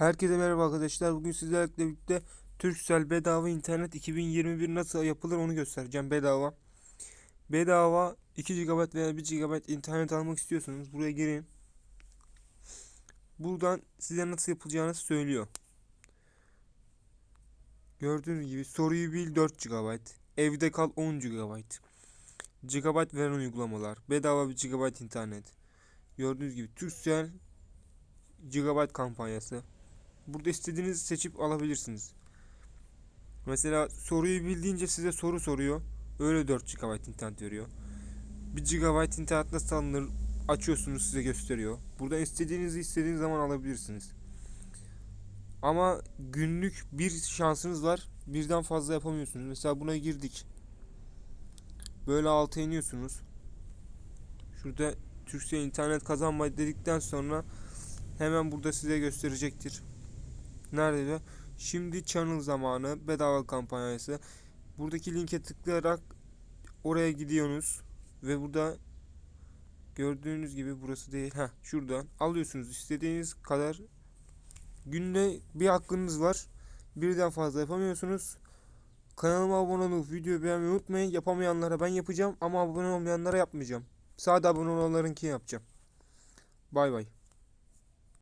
Herkese merhaba arkadaşlar. Bugün sizlerle birlikte Turkcell bedava internet 2021 nasıl yapılır onu göstereceğim bedava. Bedava 2 GB veya 1 GB internet almak istiyorsanız buraya girin. Buradan size nasıl yapılacağını söylüyor. Gördüğünüz gibi soruyu bil 4 GB. Evde kal 10 GB. GB veren uygulamalar. Bedava 1 GB internet. Gördüğünüz gibi Turkcell GB kampanyası. Burada istediğinizi seçip alabilirsiniz. Mesela soruyu bildiğince size soru soruyor. Öyle 4 GB internet veriyor. 1 GB internet nasıl alınır açıyorsunuz size gösteriyor. Burada istediğinizi istediğiniz zaman alabilirsiniz. Ama günlük bir şansınız var. Birden fazla yapamıyorsunuz. Mesela buna girdik. Böyle alta iniyorsunuz. Şurada Türkçe internet kazanma dedikten sonra hemen burada size gösterecektir. Nerede? Şimdi channel zamanı bedava kampanyası. Buradaki linke tıklayarak oraya gidiyorsunuz ve burada gördüğünüz gibi burası değil. Ha şuradan alıyorsunuz istediğiniz kadar günde bir hakkınız var. Birden fazla yapamıyorsunuz. Kanalıma abone olup videoyu beğenmeyi unutmayın. Yapamayanlara ben yapacağım ama abone olmayanlara yapmayacağım. Sadece abone olanlarınki yapacağım. Bay bay.